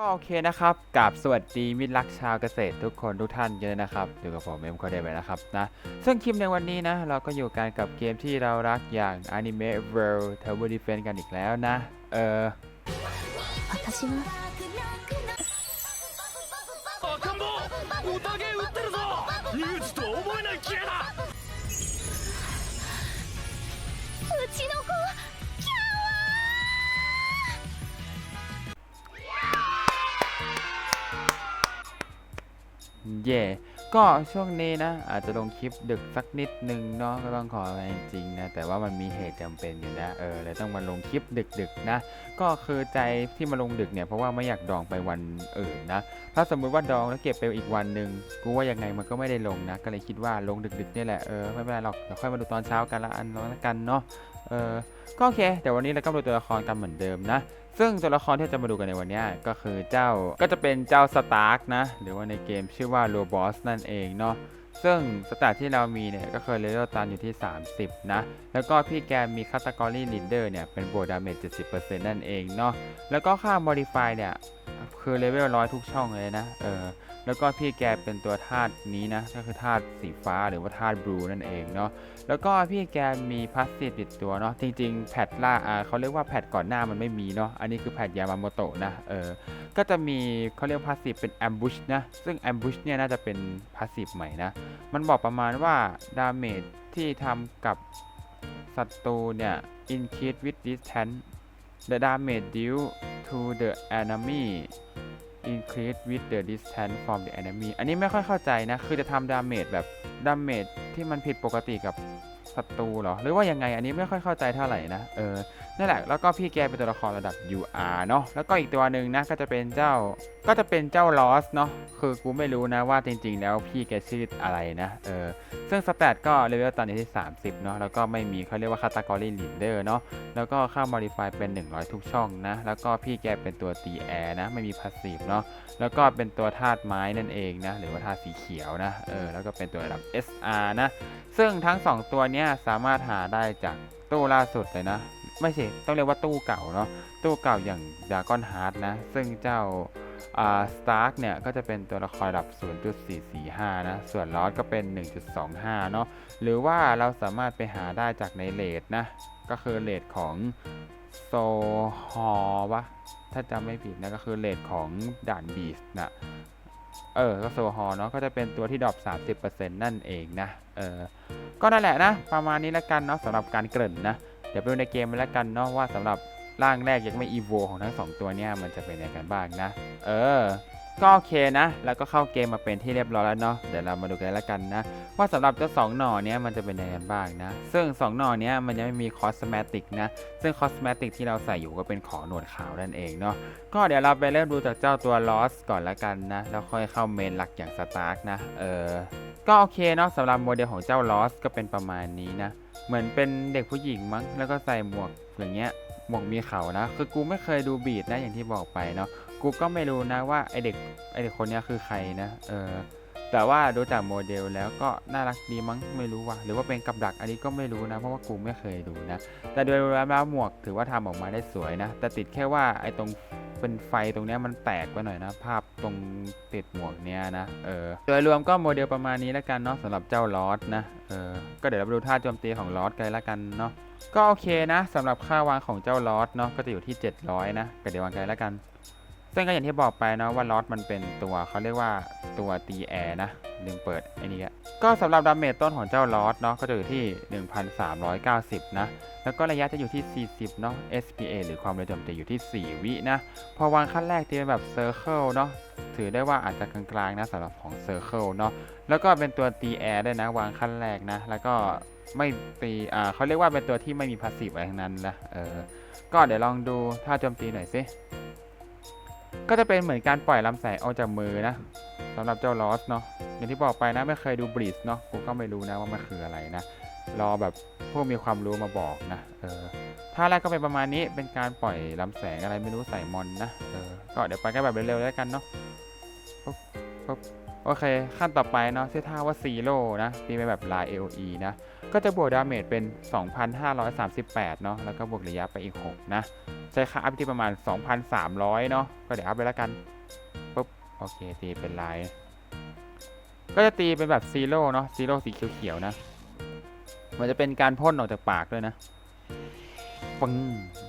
ก็โอเคนะครับกับสวัสดีมิตรรักชาวเกษตรทุกคนทุกท่านเยอะนะครับอยู่กับผมเอ็มคอเดไปนะครับนะซึ่งคลิปในวันนี้นะ เราก็อยู่กันกับเกมที่เรารักอย่าง Anime World Tower Defense กันอีกแล้วนะ เออ私は เย่ก็ช่วงนี้นะ อาจจะลงคลิปดึกสักนิดนึงเนาะก็ต้องขออะไรจริงนะ แต่ว่ามันมีเหตุจำเป็นอยู่นะ เออเลยต้องมาลงคลิปดึกๆนะ ก็คือใจที่มาลงดึกเนี่ย เพราะว่าไม่อยากดองไปวันอื่นนะ ถ้าสมมุติว่าดองแล้วเก็บไปอีกวันหนึ่งกูว่ายังไงมันก็ไม่ได้ลงนะ ก็เลยคิดว่าลงดึกๆนี่แหละ เออไม่เป็นไรหรอกเดี๋ยวค่อยมาดูตอนเช้ากันละอันละกันเนาะ เออก็โอเคเดี๋ยววันนี้เราก็ดูตัวละครกันเหมือนเดิมนะ ซึ่งตัวละครที่เราจะมาดูกันในวันนี้ก็คือเจ้าก็จะเป็นเจ้าสตาร์กนะ หรือว่าในเกมชื่อว่าโรบอสนั่นเองเนาะซึ่งสตาร์ที่เรามีเนี่ยก็คือเลเวลตันอยู่ที่ 30 นะ แล้วก็พี่แกมีคัตกรีลีดเดอร์เนี่ย เป็นโบดาเมจ70%นั่นเองเนาะแล้วก็ค่า modify เนี่ย คือเลเวลร้อยทุกช่องเลยนะ เออ แล้วก็พี่แกเป็นตัวธาตุนี้นะก็คือธาตุสีฟ้าหรือว่าธาตุบลูนั่นเองเนาะแล้วก็พี่แกมีพาสซีฟติดตัวเนาะจริง ๆ แพทล่าเขาเรียกว่าแพทก่อนหน้ามันไม่มีเนาะอันนี้คือแพทยามาโมโตะนะเออก็จะมีเขาเรียกพาสซีฟเป็นแอมบูชนะซึ่งแอมบูชเนี่ยน่าจะเป็นพาสซีฟใหม่นะมันบอกประมาณว่าดาเมจที่ทำกับศัตรูเนี่ย increase with distance the damage due to the enemy increase with the distance from the enemy อันนี้ไม่ค่อยเข้าใจนะ คือจะทำดาเมจแบบดาเมจที่มันผิดปกติกับ ศัตรูเหรอ หรือว่ายังไงอันนี้ไม่ค่อยเข้าใจเท่าไหร่นะ เออ นั่นแหละ แล้วก็พี่แกเป็นตัวละครระดับ UR เนาะ แล้วก็อีกตัวหนึ่งนะก็จะเป็นเจ้า ก็จะเป็นเจ้าลอสเนาะ คือกูไม่รู้นะว่าจริง ๆ แล้วพี่แกชื่ออะไรนะ เออ ซึ่งสแตทก็เลเวลตอนนี้ที่ 30 เนาะ แล้วก็ไม่มีเขาเรียกว่าคาตากรีลีดเดอร์เนาะ แล้วก็ค่า modify เป็น 100 ทุกช่องนะ แล้วก็พี่แกเป็นตัวตีแอร์นะ ไม่มีพาสซีฟเนาะ แล้วก็เป็นตัวธาตุไม้นั่นเองนะ หรือว่าธาตุสีเขียวนะ เออ แล้วก็เป็นตัวระดับ SR นะ ซึ่งทั้ง 2 ตัวเนี้ยสามารถหาได้จากตู้ล่าสุดเลยนะ ไม่ใช่ต้องเรียกว่าตู้เก่าเนาะตู้เก่าอย่างดากอนฮาร์ดนะ ซึ่งเจ้าอ่าสตาร์กเนี่ย ก็จะเป็นตัวละครระดับ 0.445 นะ ส่วนลอสก็เป็น 1.25 เนาะหรือว่าเราสามารถไปหาได้จากในเลดนะ ก็คือเลดของโซฮอวะถ้าจำไม่ผิดนะ ก็คือเลดของด่านบีสนะเออ ก็โซฮอเนาะก็จะเป็นตัวที่ดรอป30%นั่นเองนะ เออ ก็นั่นแหละนะ ประมาณนี้แล้วกันเนาะสำหรับการเกริ่นนะ เดี๋ยวไปดูในเกมแล้วกันเนาะว่าสำหรับร่างแรกยังไม่อีโวของทั้งสองตัวเนี่ยมันจะเป็นยังไงกันบ้างนะ เออ ก็โอเคนะ แล้วก็เข้าเกมมาเป็นที่เรียบร้อยแล้วเนาะ เดี๋ยวเรามาดูกันแล้วกันนะ ว่าสำหรับเจ้าสองหน่อเนี้ยมันจะเป็นยังไงบ้างนะ ซึ่งสองหน่อเนี้ยมันยังไม่มีคอสเมติกนะ ซึ่งคอสเมติกที่เราใส่อยู่ก็เป็นของหนวดขาวนั่นเองเนาะ ก็เดี๋ยวเราไปเริ่มดูจากเจ้าตัวลอสก่อนละกันนะ แล้วค่อยเข้าเมนหลักอย่างสตาร์กนะ เออ ก็โอเคเนาะสำหรับโมเดลของเจ้าลอสก็เป็นประมาณนี้นะ เหมือนเป็นเด็กผู้หญิงมั้ง แล้วก็ใส่หมวกอย่างเงี้ยหมวกมีเขานะ คือกูไม่เคยดูบีดนะอย่างที่บอกไปเนาะ กูก็ไม่รู้นะว่าไอเด็กไอเด็กคนนี้คือใครนะ เออ แต่ว่าดูจากโมเดลแล้วก็น่ารักดีมั้งไม่รู้ว่ะหรือว่าเป็นกับดักอันนี้ก็ไม่รู้นะ เพราะว่ากูไม่เคยดูนะ แต่โดยรวมแล้วหมวกถือว่าทำออกมาได้สวยนะ แต่ติดแค่ว่าไอตรงเป็นไฟตรงนี้มันแตกไปหน่อยนะ ภาพตรงติดหมวกเนี้ยนะ เออ โดยรวมก็โมเดลประมาณนี้แล้วกันเนาะสำหรับเจ้าลอสนะ เออ ก็เดี๋ยวเราไปดูท่าโจมตีของลอสกันแล้วกันเนาะ ก็โอเคนะสำหรับค่าวางของเจ้าลอสเนาะก็จะอยู่ที่ 700 นะก็เดี๋ยววางกันแล้วกัน ซึ่งก็อย่างที่บอกไปเนาะว่าลอสมันเป็นตัวเขาเรียกว่าตัวตีแอร์นะลืมเปิดไอ้นี่ก็สำหรับดาเมจต้นของเจ้าลอสเนาะก็จะอยู่ที่ 1,390 นะ แล้วก็ระยะจะอยู่ที่ 40 เนาะ SPA หรือความเร็วโจมตีอยู่ที่ 4 วินะ พอวางขั้นแรกที่เป็นแบบเซอร์เคิลเนาะถือได้ว่าอาจจะกลางๆนะสำหรับของเซอร์เคิลเนาะแล้วก็เป็นตัวตีแอร์ด้วยนะ วางขั้นแรกนะ แล้วก็ไม่ตีอ่าเขาเรียกว่าเป็นตัวที่ไม่มีพาสซีฟอะไรทั้งนั้นนะเออก็เดี๋ยวลองดูท่าโจมตีหน่อยสิ ก็จะเป็นเหมือนการปล่อยลำแสงออกจากมือนะสำหรับเจ้าลอสเนาะอย่างที่บอกไปนะไม่เคยดูบริสเนาะกูก็ไม่รู้นะว่ามันคืออะไรนะรอแบบพวกมีความรู้มาบอกนะเออท่าแรกก็เป็นประมาณนี้เป็นการปล่อยลำแสงอะไรไม่รู้ใส่มอนนะเออก็เดี๋ยวไปกันแบบเร็วๆแล้วกันเนาะปุ๊บปุ๊บโอเค ขั้นต่อไปเนาะชื่อท่าว่าซีโร่นะตีไปแบบลาย AOE นะก็จะบวกดาเมจเป็น 2,538 เนาะแล้วก็บวกระยะไปอีก 6 นะ ใช้ค่าอัพที่ประมาณ 2,300 เนาะก็เดี๋ยวอัพไปแล้วกันปุ๊บโอเคตีเป็นลายก็จะตีเป็นแบบซีโร่เนาะซีโร่สีเขียวๆนะมันจะเป็นการพ่นออกจากปากด้วยนะปึ้ง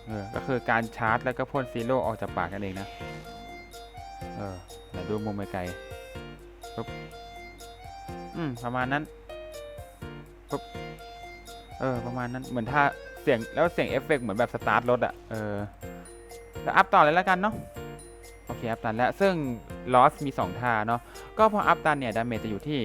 เออก็คือการชาร์จแล้วก็พ่นซีโร่ออกจากปากนั่นเองนะเออเดี๋ยวดูมุมไกลปุ๊บอืมประมาณนั้นปุ๊บเออประมาณนั้นเหมือนถ้า เสียงแล้วเสียงเอฟเฟกต์เหมือนแบบสตาร์ทรถอะเออแล้วอัพต่อเลยแล้วกันเนาะโอเคอัพตันแล้วซึ่งลอสมี 2 ท่าเนาะก็พออัพตันเนี่ยดาเมจจะอยู่ที่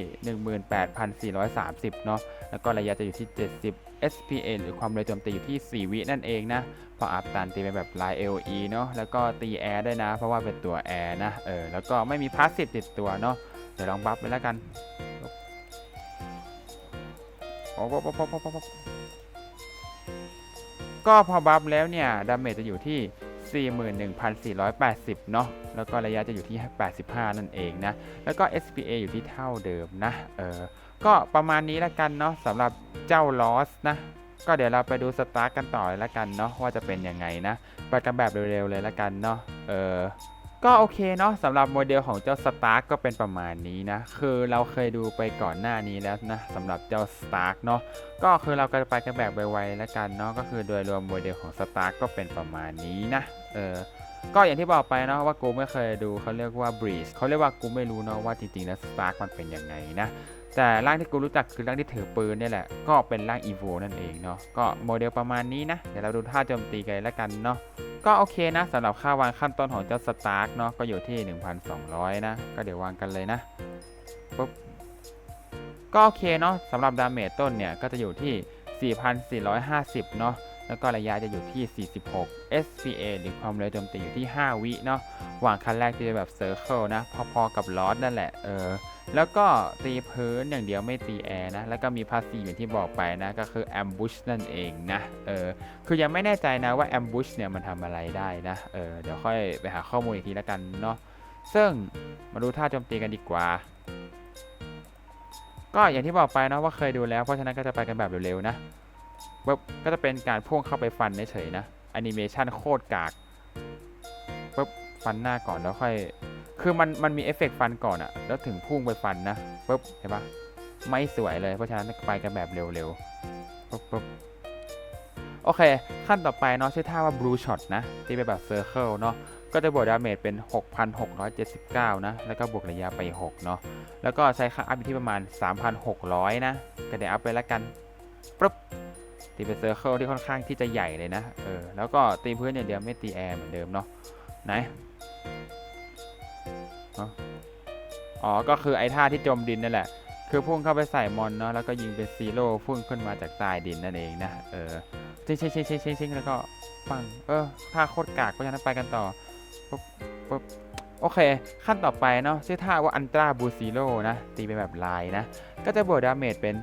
18,430 เนาะแล้วก็ระยะจะอยู่ที่ 70 SPA หรือความเร็วโจมตีอยู่ที่ 4 วินั่นเองนะ พออัพตันตีเป็นแบบลาย AOE เนาะแล้วก็ตีแอร์ได้วยนะ เพราะว่าเป็นตัวแอร์นะเออแล้วก็ไม่มีพาสซีฟติดตัวเนาะเดี๋ยวลองบัฟไปแล้วกันโอ้โห ก็พอบัฟแล้วเนี่ยดาเมจจะอยู่ที่41,480 เนาะ แล้วก็ระยะจะอยู่ที่ 85 นั่นเองนะ แล้วก็ SPA อยู่ที่เท่าเดิมนะ เออ ก็ประมาณนี้ละกันเนาะสำหรับเจ้าลอสนะ ก็เดี๋ยวเราไปดูสตาร์กันต่อเลยละกันเนาะว่าจะเป็นยังไงนะ ไปกันแบบเร็วๆเลยละกันเนาะ เออ ก็โอเคเนาะสำหรับโมเดลของเจ้าสตาร์กก็เป็นประมาณนี้นะ คือเราเคยดูไปก่อนหน้านี้แล้วนะสำหรับเจ้าสตาร์กเนาะก็คือเราก็จะไปกันแบบไวๆแล้วกันเนาะก็คือโดยรวมโมเดลของสตาร์กก็เป็นประมาณนี้นะเออ ก็อย่างที่บอกไปเนาะว่ากูไม่เคยดูเขาเรียกว่า breeze เขาเรียกว่ากูไม่รู้เนาะว่าจริงๆแล้วสตาร์มันเป็นยังไงนะแต่ร่างที่กูรู้จักคือร่างที่ถือปืนนี่แหละ ก็เป็นร่าง EVO นั่นเองเนาะก็โมเดลประมาณนี้นะ เดี๋ยวเราดูท่าโจมตีกันแล้วกันเนาะก็โอเคนะสำหรับค่าวางขั้นต้นของเจ้าสตาร์กเนาะก็อยู่ที่ 1,200 นะ ก็เดี๋ยววางกันเลยนะปุ๊บก็โอเคเนาะสำหรับดาเมจต้นเนี่ยก็จะอยู่ที่ 4,450 เนาะ แล้วก็ระยะจะอยู่ที่ 46 SPA หรือความเร็วโจมตีอยู่ที่ 5 วิเนาะวางคันแรกจะเป็นแบบเซอร์เคิลนะ พอๆกับลอสนั่นแหละ เออ แล้วก็ตีพื้นอย่างเดียวไม่ตีแอร์นะ แล้วก็มีพาสีอย่างที่บอกไปนะ ก็คือ ambush นั่นเองนะ เออ คือยังไม่แน่ใจนะว่า ambush เนี่ยมันทำอะไรได้นะ เออ เดี๋ยวค่อยไปหาข้อมูลอีกทีแล้วกันเนาะ ซึ่งมาดูท่าโจมตีกันดีกว่าก็อย่างที่บอกไปเนาะว่าเคยดูแล้ว เพราะฉะนั้นก็จะไปกันแบบเร็วๆนะ ปึ๊บก็จะเป็นการพุ่งเข้าไปฟันเฉยๆนะแอนิเมชันโคตรกากปึ๊บฟันหน้าก่อนแล้วค่อย คือมันมันมีเอฟเฟกต์ฟันก่อนอะแล้วถึงพุ่งไปฟันนะปึ๊บเห็นปะไม่สวยเลยเพราะฉะนั้นไปกันแบบเร็วๆปึ๊บปึ๊บโอเค ขั้นต่อไปเนาะชื่อท่าว่า blue shot นะ ตีไปแบบ circle เนาะก็จะบวกดาเมจเป็น 6,679 นะ แล้วก็บวกระยะไป 6 เนาะแล้วก็ใช้ค่าอัพอยู่ที่ประมาณ 3,600 นะ ก็เดี๋ยวอัพไปแล้วกันปึ๊บ ตีเป็น circle ที่ค่อนข้างที่จะใหญ่เลยนะ เออ แล้วก็ตีพื้นอย่างเดียวไม่ตีแอร์เหมือนเดิมเนาะ ไหน อ๋อ ก็คือไอ้ท่าที่จมดินนั่นแหละ คือพุ่งเข้าไปใส่มอนเนาะ แล้วก็ยิงเป็นซีโร่พุ่งขึ้นมาจากใต้ดินนั่นเองนะ เออชิงชิงชิงชิงชิงชิงแล้วก็ปัง เออท่าโคตรกากเพราะฉะนั้นไปกันต่อปุ๊บปุ๊บโอเค ขั้นต่อไปเนาะชื่อท่าว่าอันตราบูซีโร่นะ ตีเป็นแบบลายนะ ก็จะบวกดาเมจเป็น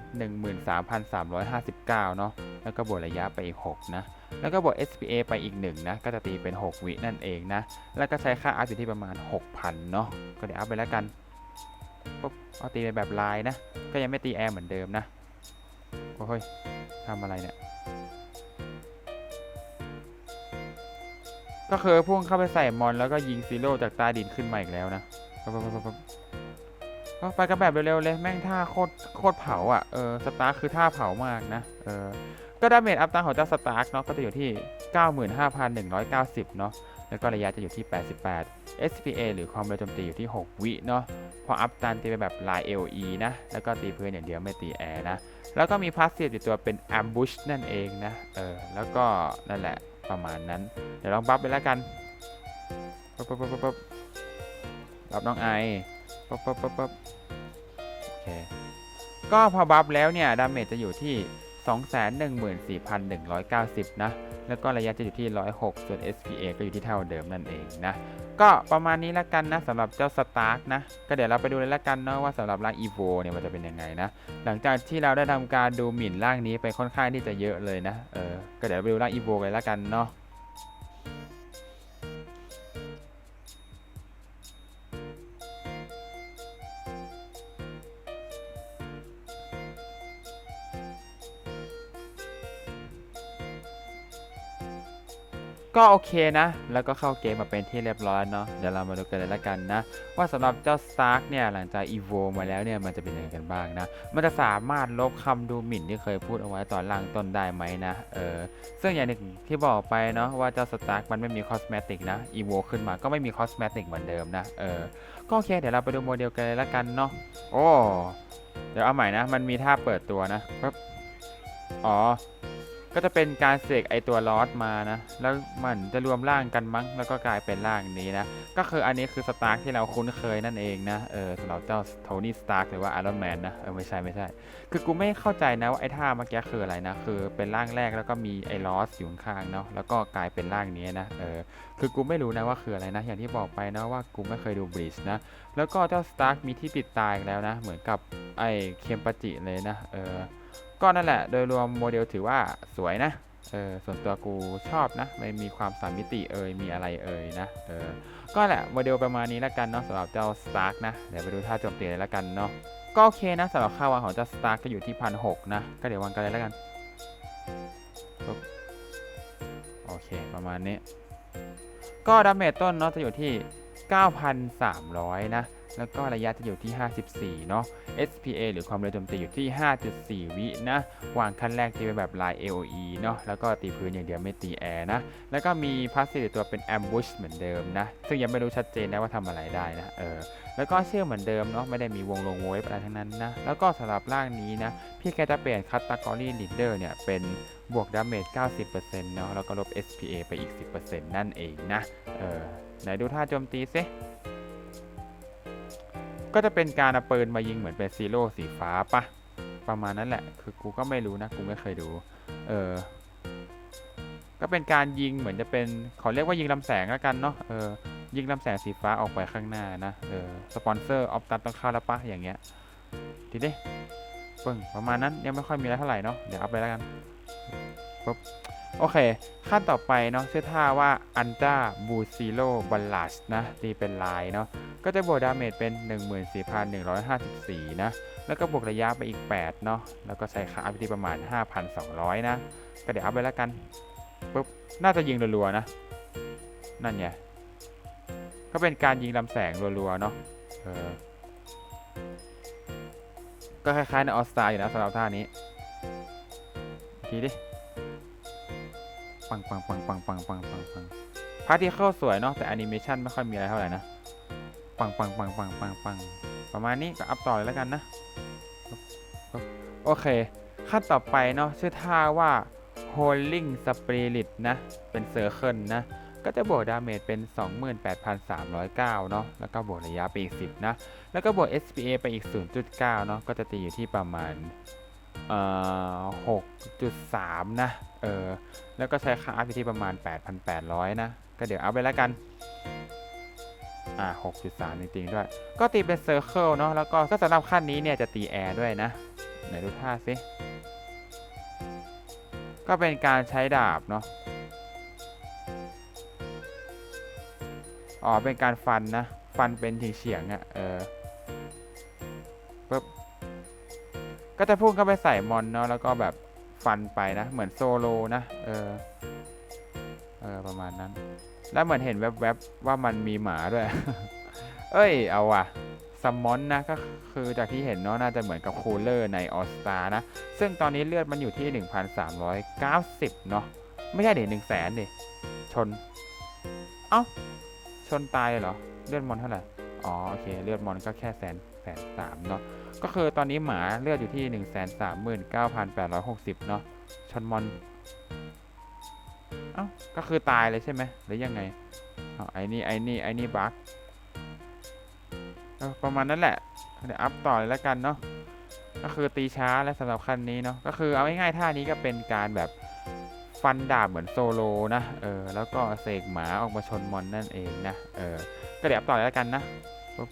13,359 เนาะ แล้วก็บวกระยะไปอีก 6 นะ แล้วก็บวก SPA ไปอีก 1 นะ ก็จะตีเป็น 6 วินั่นเองนะ แล้วก็ใช้ค่าอัพอยู่ที่ประมาณ 6,000 เนาะ ก็เดี๋ยวอัพไปแล้วกันปุ๊บเอาตีไปแบบลายนะ ก็ยังไม่ตีแอร์เหมือนเดิมนะ โอ้ยทำอะไรเนี่ยก็คือพุ่งเข้าไปใส่มอนแล้วก็ยิงซีโร่จากใต้ดินขึ้นมาอีกแล้วนะปั๊บปั๊บปั๊บปั๊บก็ไปกันแบบเร็วๆเลยแม่งท่าโคตรโคตรเผาอะ เออสตาร์คือท่าเผามากนะ เออ ก็ดาเมจอัพตังของเจ้าสตาร์คเนาะก็จะอยู่ที่ 95,190 เนาะแล้วก็ระยะจะอยู่ที่ 88 SPA หรือความเร็วโจมตีอยู่ที่ 6 วิเนาะพออัพตันตีไปแบบลาย LE นะ แล้วก็ตีพื้นอย่างเดียวไม่ตีแอร์นะ แล้วก็มีพาสซีฟอยู่ตัวเป็น ambush นั่นเองนะ เออ แล้วก็นั่นแหละประมาณนั้น เดี๋ยวลองบัฟไปแล้วกันบปั๊บปั๊บปั๊บปั๊บบัฟน้องไอปั๊บปั๊บปั๊บปั๊บโอเค ก็พอบัฟแล้วเนี่ย ดาเมจจะอยู่ที่ 214,190 นะ แล้วก็ระยะจะอยู่ที่ 106 ส่วน SPA ก็อยู่ที่เท่าเดิมนั่นเองนะ ก็ประมาณนี้ละกันนะสำหรับเจ้าสตาร์กนะ ก็เดี๋ยวเราไปดูเลยละกันเนาะว่าสำหรับร่างอีโวเนี่ยมันจะเป็นยังไงนะ หลังจากที่เราได้ทำการดูหมิ่นร่างนี้ไปค่อนข้างที่จะเยอะเลยนะ เออ ก็เดี๋ยวไปดูร่างอีโวกันละกันเนาะ ก็โอเคนะ แล้วก็เข้าเกมมาเป็นที่เรียบร้อยเนาะ เดี๋ยวเรามาดูกันเลยละกันนะ ว่าสำหรับเจ้า Stark เนี่ย หลังจาก Evo มาแล้วเนี่ย มันจะเป็นยังไงกันบ้างนะ มันจะสามารถลบคำดูหมิ่นที่เคยพูดเอาไว้ตอนล่างต้นได้ไหมนะ เออ ซึ่งอย่างหนึ่งที่บอกไปเนาะว่าเจ้า Stark มันไม่มีคอสเมติกนะ Evo ขึ้นมาก็ไม่มีคอสเมติกเหมือนเดิมนะ เออ ก็โอเค เดี๋ยวเราไปดูโมเดลกันเลยละกันเนาะ โอ้ เดี๋ยวเอาใหม่นะ มันมีท่าเปิดตัวนะปั๊บอ๋อ ก็จะเป็นการเสกไอตัวลอสมานะ แล้วมันจะรวมร่างกันมั้ง แล้วก็กลายเป็นร่างนี้นะ ก็คืออันนี้คือสตาร์ที่เราคุ้นเคยนั่นเองนะ เออสำหรับเจ้าโทนี่สตาร์หรือว่าไอรอนแมนนะ เออไม่ใช่ไม่ใช่ คือกูไม่เข้าใจนะว่าไอ้ท่าเมื่อกี้คืออะไรนะ คือเป็นร่างแรกแล้วก็มีไอ้ลอสอยู่ข้างเนาะ แล้วก็กลายเป็นร่างนี้นะ เออ คือกูไม่รู้นะว่าคืออะไรนะ อย่างที่บอกไปนะว่ากูไม่เคยดูบริชนะ แล้วก็เจ้าสตาร์มีที่ปิดตายแล้วนะ เหมือนกับไอ้เคมปาจิเลยนะ เออ ก็นั่นแหละ โดยรวมโมเดลถือว่าสวยนะ เออ ส่วนตัวกูชอบนะไม่มีความสามมิติเอ่ย มีอะไรเอ่ยนะ เออ ก็แหละโมเดลประมาณนี้แล้วกันเนาะสำหรับเจ้าสตาร์กนะ เดี๋ยวไปดูท่าโจมตีเลยแล้วกันเนาะ ก็โอเคนะสำหรับค่าวางของเจ้าสตาร์กก็อยู่ที่พันหกนะ ก็เดี๋ยววางกันเลยแล้วกัน โอเคประมาณนี้ ก็ดาเมจต้นเนาะจะอยู่ที่ 9,300 นะ แล้วก็ระยะจะอยู่ที่ 54 เนาะ SPA หรือความเร็วโจมตีอยู่ที่ 5.4 วินะ วางขั้นแรกตีเป็นแบบลาย AOE เนาะ แล้วก็ตีพื้นอย่างเดียวไม่ตีแอร์นะ แล้วก็มีพาสซีฟตัวเป็น Ambush เหมือนเดิมนะ ซึ่งยังไม่รู้ชัดเจนนะว่าทำอะไรได้นะ เออ แล้วก็เชื่อเหมือนเดิมเนาะ ไม่ได้มีวงลงเวฟอะไรทั้งนั้นนะ แล้วก็สำหรับร่างนี้นะ พี่แกจะเปลี่ยนคัตตากรีลีดเดอร์เนี่ยเป็นบวกดาเมจ 90%เนาะ แล้วก็ลบ SPA ไปอีก 10%นั่นเองนะ เออ ไหนดูท่าโจมตีซิ ก็จะเป็นการเอาปืนมายิงเหมือนเป็นซีโร่สีฟ้าปะประมาณนั้นแหละ คือกูก็ไม่รู้นะ กูไม่เคยดู เออ ก็เป็นการยิงเหมือนจะเป็นขอเรียกว่ายิงลำแสงแล้วกันเนาะ เออ ยิงลำแสงสีฟ้าออกไปข้างหน้านะ เออ สปอนเซอร์ออฟตันต้องเข้าแล้วปะอย่างเงี้ย ทีนี้ปึ้งประมาณนั้นยังไม่ค่อยมีอะไรเท่าไหร่เนาะ เดี๋ยวเอาไปแล้วกันปุ๊บโอเค ขั้นต่อไปเนาะชื่อท่าว่าอันด้าบูซิโลบัลลัสนะตีเป็นลายเนาะ ก็จะบวกดาเมจเป็น 14,154 นะ แล้วก็บวกระยะไปอีก 8 เนาะ แล้วก็ใช้ค่าอัพที่ประมาณ 5,200 นะ ก็เดี๋ยวอัพไปแล้วกันปุ๊บ น่าจะยิงรัวๆนะ นั่นไง ก็เป็นการยิงลำแสงรัวๆ เนาะเออก็คล้ายๆในออสตาอยู่นะสำหรับท่านี้อีกทีดิ ปังปังปังปังปังปังปังปังพาร์ทที่เข้าสวยเนาะแต่แอนิเมชันไม่ค่อยมีอะไรเท่าไหร่นะ ปังปังปังปังปังปังประมาณนี้ก็อัพต่อเลยแล้วกันนะ โอเคขั้นต่อไปเนาะชื่อท่าว่า Holding Spirit นะ เป็นเซอร์เคิลนะ ก็จะบวกดาเมจเป็น 28,309 เนาะแล้วก็บวกระยะไปอีก 10 นะ แล้วก็บวก SPA ไปอีก 0.9 เนาะก็จะตีอยู่ที่ประมาณเอ่อ6.3 นะ เออ แล้วก็ใช้ค่าอัพอยู่ที่ประมาณ 8,800 นะ ก็เดี๋ยวเอาไปแล้วกัน อ่า6.3 จริงๆ ด้วย ก็ตีเป็นเซอร์เคิลเนาะ แล้วก็ก็สำหรับขั้นนี้เนี่ยจะตีแอร์ด้วยนะ ไหนดูท่าสิก็เป็นการใช้ดาบเนาะ อ๋อ เป็นการฟันนะ ฟันเป็นเฉียงๆอะ่ะ เออปึ๊บ ก็จะพุ่งเข้าไปใส่มอนเนาะ แล้วก็แบบฟันไปนะ เหมือนโซโลนะ เออ เออ ประมาณนั้น แล้วเหมือนเห็นแวบๆวว่ามันมีหมาด้วย เอ้ย เอาว่ะซัมมอนนะก็คือจากที่เห็นเนาะน่าจะเหมือนกับคูลเลอร์ในออสตานะ ซึ่งตอนนี้เลือดมันอยู่ที่ 1,390 เนาะไม่ใช่เดี๋ยวหนึ่งแสนดิชน เอ้า ชนตายเลยเหรอ เลือดมอนเท่าไหร่ อ๋อ โอเค เลือดมอนก็แค่แสนแปดสามเนาะ ก็คือตอนนี้หมาเลือดอยู่ที่ 1 3 9 8 6 0 เนาะ ชนมอน เอ้าก็คือตายเลยใช่ไหมหรือยังไงอ๋อไอ้นี่ไอ้นี่ไอ้นี่บั๊กเออประมาณนั้นแหละเดี๋ยวอัพต่อเลยแล้วกันเนาะก็คือตีช้าและสำหรับคันนี้เนาะก็คือเอาง่ายๆท่านี้ก็เป็นการแบบฟันดาบเหมือนโซโลนะเออแล้วก็เสกหมาออกมาชนมอนนั่นเองนะเออก็เดี๋ยวอัพต่อเลยแล้วกันนะปุ๊บ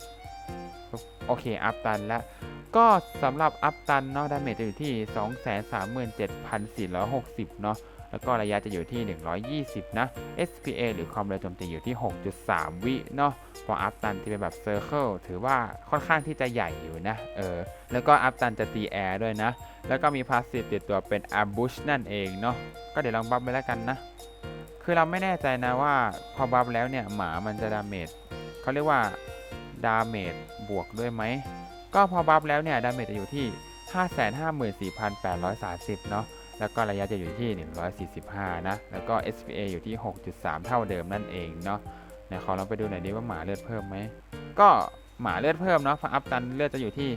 ปุ๊บโอเคอัพตันแล้วก็สำหรับอัพตันเนาะดาเมจจะอยู่ที่ 237,460 เนาะ แล้วก็ระยะจะอยู่ที่ 120 นะ SPA หรือความเร็วโจมตีอยู่ที่ 6.3 วิเนาะพออัพตันที่เป็นแบบเซอร์เคิลถือว่าค่อนข้างที่จะใหญ่อยู่นะ เออ แล้วก็อัพตันจะตีแอร์ด้วยนะ แล้วก็มีพาสซีฟติดตัวเป็น ambush นั่นเองเนาะ ก็เดี๋ยวลองบัฟไปแล้วกันนะ คือเราไม่แน่ใจนะว่าพอบัฟแล้วเนี่ยหมามันจะดาเมจเขาเรียกว่าดาเมจบวกด้วยไหม ก็พอบัฟแล้วเนี่ยดาเมจจะอยู่ที่ 554,830 เนาะ แล้วก็ระยะจะอยู่ที่ 145 นะ แล้วก็ SPA อยู่ที่ 6.3 เท่าเดิมนั่นเองเนาะไหนขอลองไปดูหน่อยดิว่าหมาเลือดเพิ่มไหม ก็หมาเลือดเพิ่มเนาะพออัพตันเลือดจะอยู่ที่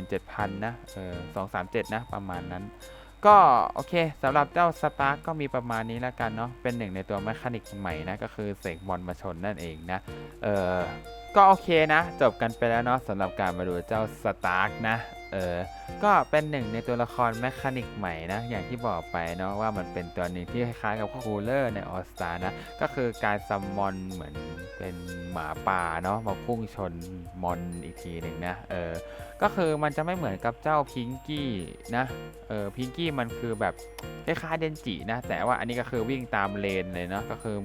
237,000 นะ เออ 237 นะ ประมาณนั้น ก็โอเคสำหรับเจ้าสตาร์ก็มีประมาณนี้แล้วกันเนาะ เป็นหนึ่งในตัวแมคานิกใหม่นะ ก็คือเสกบอลมาชนนั่นเองนะ เออ ก็โอเคนะ จบกันไปแล้วเนาะสำหรับการมาดูเจ้าสตาร์กนะ เออ ก็เป็นหนึ่งในตัวละครแมคานิกใหม่นะ อย่างที่บอกไปเนาะว่ามันเป็นตัวหนึ่งที่คล้ายๆกับคูลเลอร์ในออสตานะ ก็คือการซัมมอนเหมือนเป็นหมาป่าเนาะมาพุ่งชนมอนอีกทีหนึ่งนะ เออ ก็คือมันจะไม่เหมือนกับเจ้าพิงกี้นะ เออพิงกี้มันคือแบบคล้ายๆเดนจินะ แต่ว่าอันนี้ก็คือวิ่งตามเลนเลยเนาะก็คือ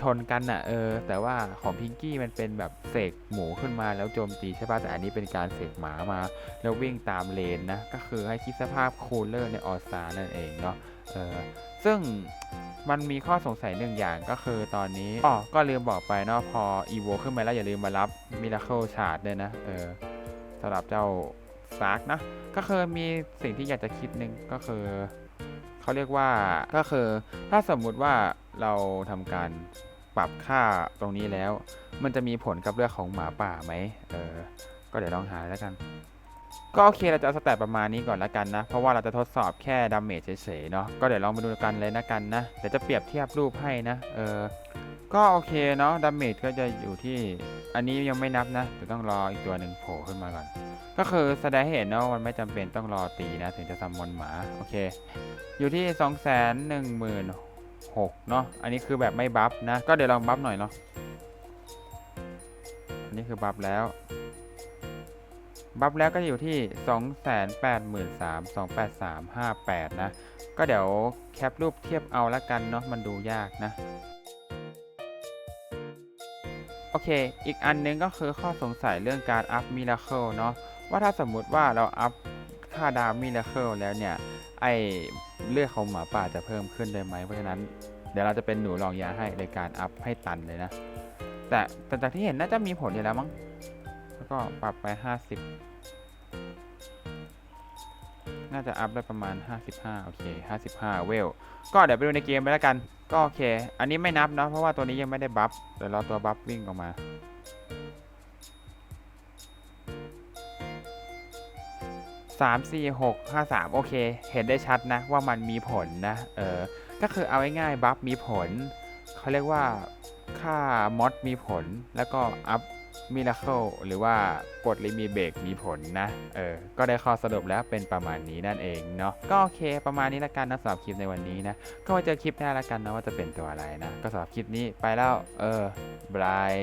ชนกันน่ะเออ แต่ว่าของพิงกี้มันเป็นแบบเสกหมูขึ้นมาแล้วโจมตีใช่ป่ะแต่อันนี้เป็นการเสกหมามา แล้ววิ่งตามเลนนะ ก็คือให้คิดสภาพคูลเลอร์ในออสานั่นเองเนาะเออซึ่งมันมีข้อสงสัยหนึ่งอย่างก็คือตอนนี้อ๋อก็ลืมบอกไปเนาะพออีโวขึ้นมาแล้วอย่าลืมมารับมิราเคิลชาร์ดด้วยนะเออสำหรับเจ้าซาร์กนะก็คือมีสิ่งที่อยากจะคิดหนึ่งก็คือเขาเรียกว่าก็คือถ้าสมมุติว่าเราทำการปรับค่าตรงนี้แล้ว มันจะมีผลกับเรื่องของหมาป่าไหมเออก็เดี๋ยวลองหาแล้วกัน ก็โอเคเราจะเอาสแตทประมาณนี้ก่อนแล้วกันนะ เพราะว่าเราจะทดสอบแค่ดาเมจเฉยๆเนาะก็เดี๋ยวลองมาดูกันเลยนะกันนะเดี๋ยวจะเปรียบเทียบรูปให้นะเออก็โอเคเนาะดาเมจก็จะอยู่ที่อันนี้ยังไม่นับนะเดี๋ยวต้องรออีกตัวหนึ่งโผล่ขึ้นมาก่อน ก็คือแสดงให้เห็นเนาะมันไม่จำเป็นต้องรอตีนะถึงจะซัมมอนหมาโอเค อยู่ที่2 1 1 6 0 0เนาะอันนี้คือแบบไม่บัฟนะ ก็เดี๋ยวลองบัฟหน่อยเนาะอันนี้คือบัฟแล้ว บัฟแล้วก็อยู่ที่ 2 8 3 2 8 3 5 8 นะ ก็เดี๋ยวแคปรูปเทียบเอาละกันเนาะมันดูยากนะ โอเค อีกอันนึงก็คือข้อสงสัยเรื่องการอัพมิราเคิลเนาะว่าถ้าสมมุติว่าเราอัพค่าดาวมิราเคิลแล้วเนี่ย ไอเลือดของหมาป่าจะเพิ่มขึ้นเลยไหมเพราะฉะนั้นเดี๋ยวเราจะเป็นหนูลองยาให้ในการอัพให้ตันเลยนะ แต่แต่จากที่เห็นน่าจะมีผลอยู่แล้วมั้งแล้วก็ปรับไป 50 น่าจะอัพได้ประมาณ 55 โอเค 55 เวล ก็เดี๋ยวไปดูในเกมไปแล้วกัน ก็โอเค อันนี้ไม่นับนะ เพราะว่าตัวนี้ยังไม่ได้บัฟเดี๋ยวรอตัวบัฟวิ่งออกมาสามสี่หกห้าสามโอเค เห็นได้ชัดนะ ว่ามันมีผลนะ เออ ก็คือเอาง่ายๆบัฟมีผล เขาเรียกว่าค่ามอดมีผล แล้วก็อัพ มิราเคิลหรือว่ากดลิมิเบรกมีผลนะ เออ ก็ได้ข้อสรุปแล้วเป็นประมาณนี้นั่นเองเนาะ ก็โอเคประมาณนี้ละกันนะสำหรับคลิปในวันนี้นะ ก็ไว้เจอคลิปหน้าละกันนะว่าจะเป็นตัวอะไรนะ ก็สำหรับคลิปนี้ไปแล้ว เออบาย